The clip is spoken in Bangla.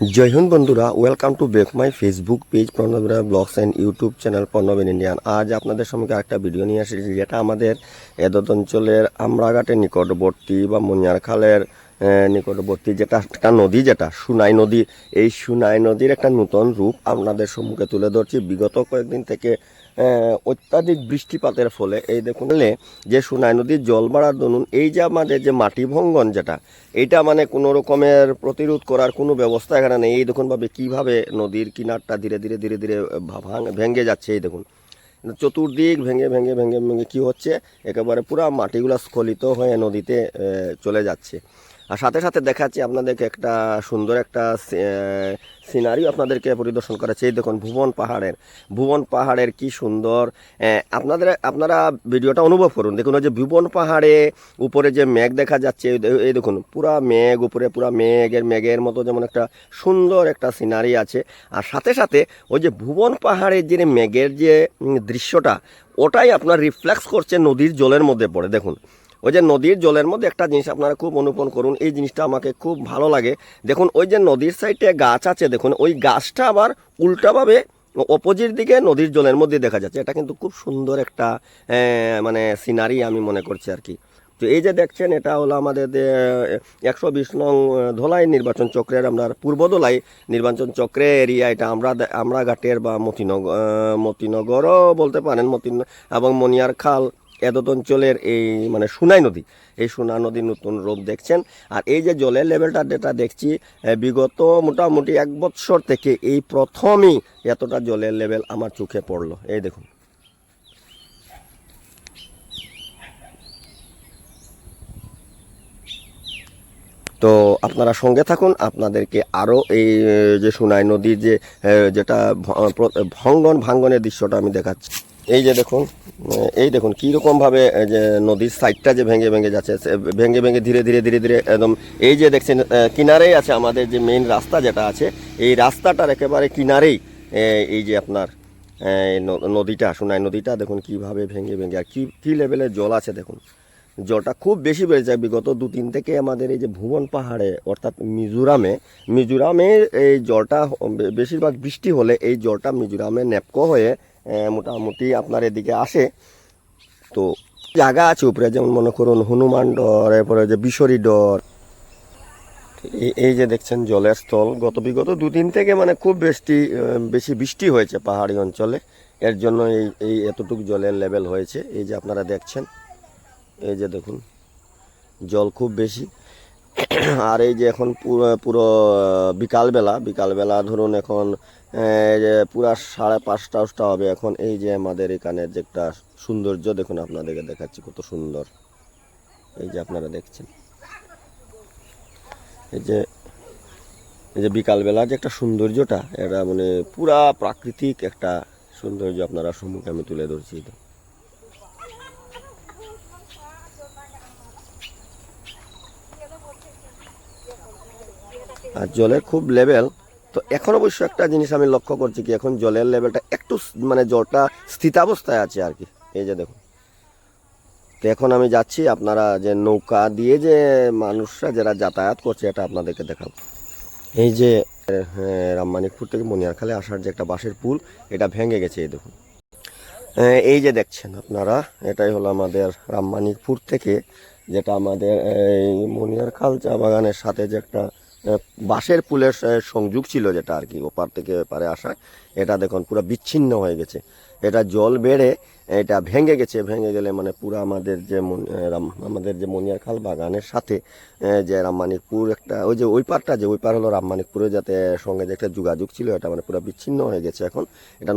জয় হিন্দ বন্ধুরা welcome to back my Facebook page প্রণবেরা blogs and YouTube channel Pranab in Indian আজ আপনাদের সঙ্গে একটা ভিডিও নিয়ে এসেছি যেটা আমাদের এদত অঞ্চলের আমরাঘাটের নিকটবর্তী বা মনিয়ার খালের আহ, নিকটবর্তী যেটা, একটা নদী যেটা, সুনাই নদী, এই সুনাই নদীর একটা নূতন রূপ আপনাদের সম্মুখে তুলে ধরছি। বিগত কয়েকদিন থেকে অত্যাধিক বৃষ্টিপাতের ফলে এই দেখুন যে সুনাই নদীর জল বাড়ার দরুন, এই যে আমাদের যে মাটি ভঙ্গন যেটা, এইটা মানে কোনো রকমের প্রতিরোধ করার কোনো ব্যবস্থা এখানে নেই। এই দেখুন ভাবে কীভাবে নদীর কিনারটা ধীরে ধীরে ধীরে ধীরে ভেঙে যাচ্ছে এই দেখুন। চতুর্দিক ভেঙে ভেঙে ভেঙে ভেঙে কী হচ্ছে? একেবারে পুরো মাটিগুলো স্খলিত হয়ে নদীতে চলে যাচ্ছে। আর সাথে সাথে দেখাচ্ছি আপনাদেরকে একটা সুন্দর একটা সিনারিও আপনাদেরকে পরিদর্শন করেছে। এই দেখুন, ভুবন পাহাড়ের ভুবন পাহাড়ের কি সুন্দর। আপনাদের, আপনারা ভিডিওটা অনুভব করুন। দেখুন, ওই যে ভুবন পাহাড়ে উপরে যে মেঘ দেখা যাচ্ছে, এই দেখুন, পুরা মেঘ উপরে, পুরা মেঘের মেঘের মতো যেমন একটা সুন্দর একটা সিনারি আছে। আর সাথে সাথে ওই যে ভুবন পাহাড়ের যে মেঘের যে দৃশ্যটা, ওটাই আপনার রিফ্লেক্স করছে নদীর জলের মধ্যে পড়ে। দেখুন ওই যে নদীর জলের মধ্যে একটা জিনিস আপনারা খুব অনুপন করুন, এই জিনিসটা আমাকে খুব ভালো লাগে। দেখুন, ওই যে নদীর সাইডে গাছ আছে, দেখুন, ওই গাছটা আবার উল্টাভাবে অপোজিট দিকে নদীর জলের মধ্যে দেখা যাচ্ছে। এটা কিন্তু খুব সুন্দর একটা মানে সিনারি আমি মনে করছি আর কি। তো এই যে দেখছেন, এটা হলো আমাদের একশো বিশ নং ধোলাই নির্বাচন চক্রের আমরা পূর্ব ধলাই নির্বাচন চক্রের এরিয়া এটা আমরা আমরা ঘাটের বা মতিনগর মতিনগরও বলতে পারেন, মতিন, এবং মনিয়ার খাল। এদত অঞ্চলের এই মানে সুনাই নদী, এই সুনা নদীর নতুন রূপ দেখছেন। আর এই যে জলের লেভেলটা যেটা দেখছি বিগত মোটামুটি এক বছর থেকে এই প্রথমই এতটা জলের লেভেল আমার চোখে পড়ল। এই দেখুন। তো আপনারা সঙ্গে থাকুন, আপনাদেরকে আরও এই যে সুনাই নদীর যে যেটা ভঙ্গন, ভাঙ্গনের দৃশ্যটা আমি দেখাচ্ছি। এই যে দেখুন এই দেখুন, কীরকমভাবে যে নদীর সাইডটা যে ভেঙে ভেঙে যাচ্ছে ভেঙে ভেঙে ধীরে ধীরে ধীরে ধীরে একদম, এই যে দেখছেন কিনারেই আছে আমাদের যে মেইন রাস্তা যেটা আছে, এই রাস্তাটার একেবারে কিনারেই এই যে আপনার নদীটা, সুনাই নদীটা, দেখুন কীভাবে ভেঙে ভেঙে, আর কী কী লেভেলের জল আছে দেখুন। জলটা খুব বেশি বেড়ে যায় বিগত দু তিন থেকে আমাদের এই যে ভুবন পাহাড়ে, অর্থাৎ মিজোরামে, মিজোরামের এই জলটা বেশিরভাগ বৃষ্টি হলে এই জলটা মিজোরামে ন্যাপকো হয়ে মোটামুটি আপনার এদিকে আসে। তো জায়গা আছে উপরে, যেমন মনে করুন হনুমান ডর, এরপরে যে বিশরি ডর। এই- যে দেখছেন জলের স্থল, গত বিগত দুদিন থেকে মানে খুব বৃষ্টি বেশি বৃষ্টি হয়েছে পাহাড়ি অঞ্চলে। এর জন্য এই এই এতটুকু জলের লেভেল হয়েছে। এই যে আপনারা দেখছেন, এই যে দেখুন, জল খুব বেশি। আর এই যে এখন পুরো পুরো বিকালবেলা বিকালবেলা ধরুন এখন পুরা সাড়ে পাঁচটা উঠটা হবে এখন। এই যে আমাদের এখানের যে একটা সৌন্দর্য, দেখুন আপনাদেরকে দেখাচ্ছি কত সুন্দর। এই যে আপনারা দেখছেন। এই যে এই যে বিকালবেলা যে একটা সৌন্দর্যটা, এটা মানে পুরা প্রাকৃতিক একটা সৌন্দর্য আপনারা সম্মুখে আমি তুলে ধরছি। আর জলের খুব লেভেল তো এখন অবশ্য একটা জিনিস আমি লক্ষ্য করছি কি এখন জলের লেভেলটা একটু মানে জলটা স্থিতাবস্থায় আছে আর কি। এই যে দেখুন। তো এখন আমি যাচ্ছি আপনারা যে নৌকা দিয়ে যে মানুষরা যারা যাতায়াত করছে এটা আপনাদেরকে দেখাবো। এই যে হ্যাঁ, রামমানিকপুর থেকে মনিয়ারখালে আসার যে একটা বাঁশের পুল এটা ভেঙে গেছে এই দেখুন। এই যে দেখছেন আপনারা এটাই হলো আমাদের রামমানিকপুর থেকে যেটা আমাদের এই মনিয়ারখাল চা বাগানের সাথে যে একটা বাঁশের পুলের সংযোগ ছিল যেটা আর কি, ওপার থেকে পারে আসায় এটা দেখুন পুরো বিচ্ছিন্ন হয়ে গেছে। এটা জল বেড়ে, এটা ভেঙে গেছে, ভেঙে গেলে মানে পুরো আমাদের যে আমাদের যে মনিয়ারখাল বাগানের সাথে যে রামমানিকপুর একটা, ওই যে ওই পারটা যে, ওই পার হলো রামমানিকপুরের যাতে সঙ্গে যে একটা যোগাযোগ ছিল, এটা মানে পুরো বিচ্ছিন্ন হয়ে গেছে এখন। এটা